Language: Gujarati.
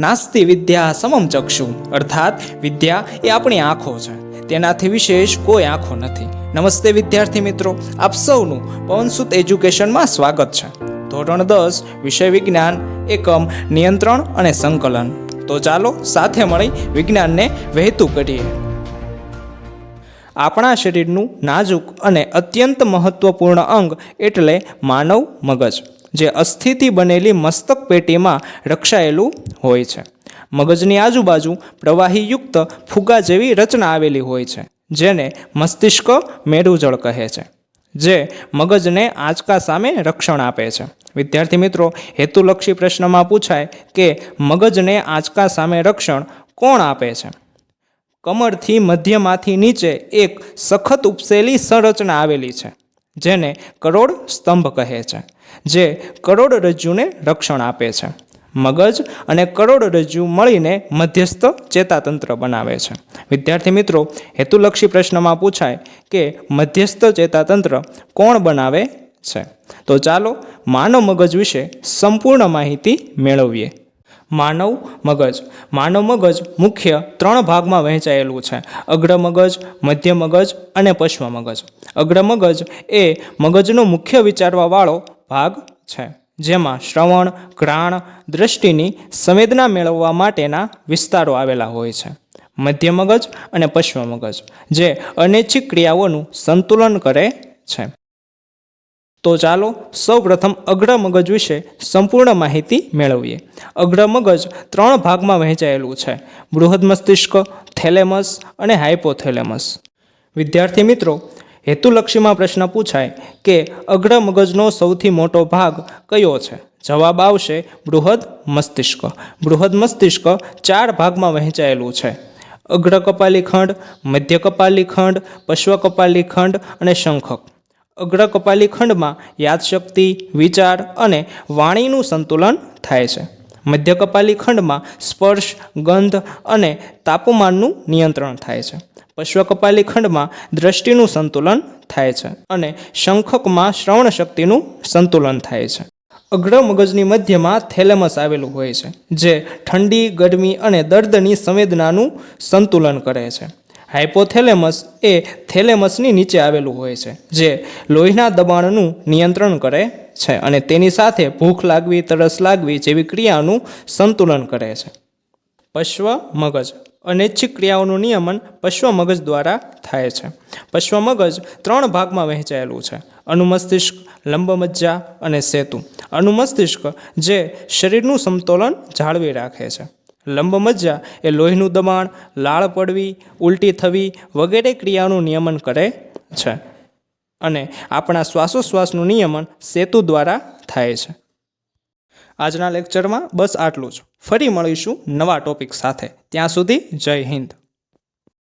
નાસ્તિ વિદ્યા સમમ ચક્ષુ. અર્થાત, વિદ્યા એ આપણી આંખો છે. તેનાથી વિશેષ કોઈ આંખો નથી. નમસ્તે વિદ્યાર્થી મિત્રો, આપ સૌનું પવનસુત એજ્યુકેશનમાં સ્વાગત છે. ધોરણ દસ, વિષય વિજ્ઞાન, એકમ, નિયંત્રણ અને સંકલન. તો ચાલો સાથે મળી વિજ્ઞાનને વહેતું કરીએ. આપણા શરીરનું નાજુક અને અત્યંત મહત્વપૂર્ણ અંગ એટલે માનવ મગજ. જે અસ્થિથી બનેલી મસ્તક પેટીમાં રક્ષાયેલું હોય છે. મગજની આજુબાજુ પ્રવાહીયુક્ત ફુગા જેવી રચના આવેલી હોય છે, જેને મસ્તિષ્ક મેરુજળ કહે છે, જે મગજને આંચકા સામે રક્ષણ આપે છે. વિદ્યાર્થી મિત્રો, હેતુલક્ષી પ્રશ્નમાં પૂછાય કે મગજને આંચકા સામે રક્ષણ કોણ આપે છે? કમરથી મધ્યમાંથી નીચે એક સખત ઉપસેલી સંરચના આવેલી છે, જેને કરોડ સ્તંભ કહે છે. જે કરોડરજ્જુને રક્ષણ આપે છે. મગજ અને કરોડરજ્જુ મળીને મધ્યસ્થ ચેતાતંત્ર બનાવે છે. વિદ્યાર્થી મિત્રો, હેતુલક્ષી પ્રશ્નમાં પૂછાય કે મધ્યસ્થ ચેતાતંત્ર કોણ બનાવે છે? તો ચાલો માનવ મગજ વિશે સંપૂર્ણ માહિતી મેળવીએ. માનવ મગજ. માનવ મગજ મુખ્ય ત્રણ ભાગમાં વહેંચાયેલું છે. અગ્ર મગજ, મધ્ય મગજ અને પશ્વ મગજ. અગ્ર મગજ એ મગજનો મુખ્ય વિચારવાવાળો ભાગ છે, જેમાં શ્રવણ ઘ્રાણ દ્રષ્ટિની સંવેદના મેળવવા માટેના વિસ્તારો આવેલા હોય છે. મધ્ય મગજ અને પશ્વ મગજ, જે અનૈચ્છિક ક્રિયાઓનું સંતુલન કરે છે. તો ચાલો સૌપ્રથમ અગ્ર મગજ વિશે સંપૂર્ણ માહિતી મેળવીએ. અગ્ર મગજ ત્રણ ભાગમાં વહેંચાયેલું છે, બૃહદ મસ્તિષ્ક, થેલેમસ અને હાઇપોથેલેમસ વિદ્યાર્થી મિત્રો હેતુલક્ષીમાં પ્રશ્ન પૂછાય કે અગ્ર મગજનો સૌથી મોટો ભાગ કયો છે? જવાબ આવશે બૃહદ મસ્તિષ્ક. બૃહદ મસ્તિષ્ક ચાર ભાગમાં વહેંચાયેલું છે. અગ્ર કપાલી ખંડ, મધ્ય કપાલી ખંડ, પશ્વ કપાલી ખંડ અને શંખક. અગ્ર કપાલી ખંડમાં યાદશક્તિ, વિચાર અને વાણીનું સંતુલન થાય છે. મધ્ય કપાલી ખંડમાં સ્પર્શ, ગંધ અને તાપમાનનું નિયંત્રણ થાય છે. પશ્વ કપાલી ખંડમાં દ્રષ્ટિનું સંતુલન થાય છે અને શંખકમાં શ્રવણ શક્તિનું સંતુલન થાય છે. અગ્ર મગજની મધ્યમાં થેલેમસ આવેલું હોય છે, જે ઠંડી, ગરમી અને દર્દની સંવેદનાનું સંતુલન કરે છે. હાઇપોથેલેમસ એ થેલેમસની નીચે આવેલું હોય છે, જે લોહીના દબાણનું નિયંત્રણ કરે છે અને તેની સાથે ભૂખ લાગવી, તરસ લાગવી જેવી ક્રિયાનું સંતુલન કરે છે. પશ્વ મગજ. અનૈચ્છિક ક્રિયાઓનું નિયમન પશ્વ મગજ દ્વારા થાય છે. પશ્વ મગજ ત્રણ ભાગમાં વહેંચાયેલું છે. અનુમસ્તિષ્ક, લંબમજ્જા અને સેતુ. અનુમસ્તિષ્ક જે શરીરનું સમતોલન જાળવી રાખે છે. લંબમજ્જા એ લોહીનું દબાણ, લાળ પડવી, ઉલટી થવી વગેરે ક્રિયાનું નિયમન કરે છે. અને આપણા શ્વાસોશ્વાસનું નિયમન સેતુ દ્વારા થાય છે. આજના લેક્ચરમાં બસ આટલું જ. ફરી મળીશું નવા ટોપિક સાથે. ત્યાં સુધી જય હિન્દ.